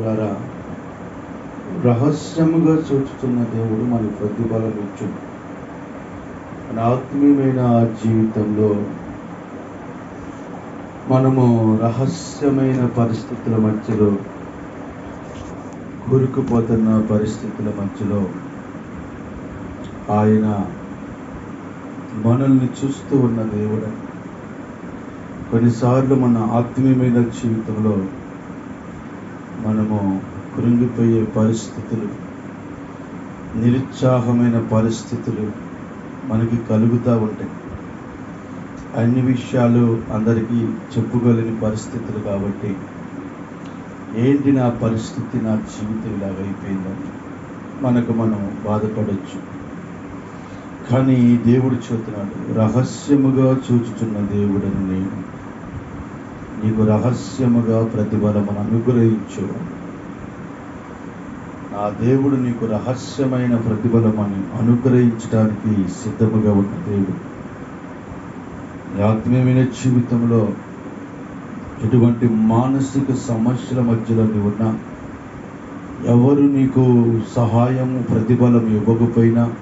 ప్రియులారా రహస్యముగా చూచుతున్న దేవుడు మన ప్రతిఫలం ఇచ్చు మన ఆత్మీయమైన జీవితంలో మనము రహస్యమైన పరిస్థితుల మధ్యలో కూరుకుపోతున్న పరిస్థితుల మధ్యలో ఆయన మనల్ని చూస్తూ ఉన్న దేవుడు. కొన్నిసార్లు మన ఆత్మీయమైన జీవితంలో మనము కృంగిపోయే పరిస్థితులు నిరుత్సాహమైన పరిస్థితులు మనకి కలుగుతూ ఉంటాయి. అన్ని విషయాలు అందరికీ చెప్పుకోలేని పరిస్థితులు కాబట్టి ఏంటి నా పరిస్థితి నా జీవితం ఇలాగ అయిపోయిందని మనకు మనం బాధపడవచ్చు కానీ ఈ దేవుడు చూస్తున్నాడు రహస్యముగా చూచుచున్న దేవుడని నేను నీకు రహస్యముగా ప్రతిఫలమును అనుగ్రహించు. నా దేవుడు నీకు రహస్యమైన ప్రతిఫలమని అనుగ్రహించడానికి సిద్ధముగా ఉన్న దేవుడు. ఆత్మీయమైన జీవితంలో ఎటువంటి మానసిక సమస్యల మధ్యలో ఉన్న ఉన్నా ఎవరు నీకు సహాయము ప్రతిఫలం ఇవ్వకపోయినా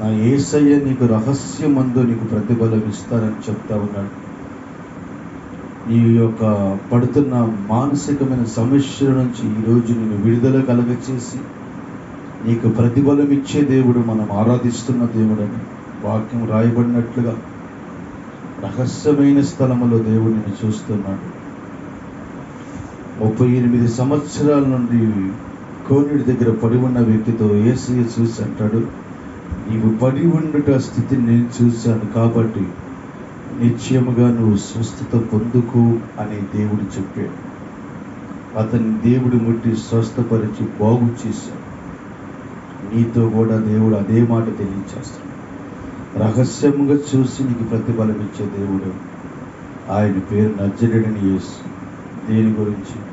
నా ఏసయ్య నీకు రహస్యమందు నీకు ప్రతిఫలం ఇస్తారని చెప్తా ఉన్నాడు. నీ యొక్క పడుతున్న మానసికమైన సమస్యల నుంచి ఈరోజు నేను విడుదల కలగచేసి నీకు ప్రతిఫలం ఇచ్చే దేవుడు మనం ఆరాధిస్తున్న దేవుడని వాక్యం రాయబడినట్లుగా రహస్యమైన స్థలములో దేవుడిని చూస్తున్నాడు. ముప్పై ఎనిమిది సంవత్సరాల నుండి కోనిడి దగ్గర పడి ఉన్న వ్యక్తితో ఏసీ చూసి అంటాడు నీవు పడి ఉండుట స్థితిని నేను చూశాను కాబట్టి నిశ్చయముగా నువ్వు స్వస్థత పొందుకు అని దేవుడు చెప్పాడు. అతని దేవుడు ముట్టి స్వస్థపరిచి బాగు చేశాడు. నీతో కూడా దేవుడు అదే మాట తెలియచేస్తాడు. రహస్యంగా చూసి నీకు ప్రతిఫలం ఇచ్చే దేవుడు ఆయన పేరు నజ్జడని యేసు. దేని గురించి?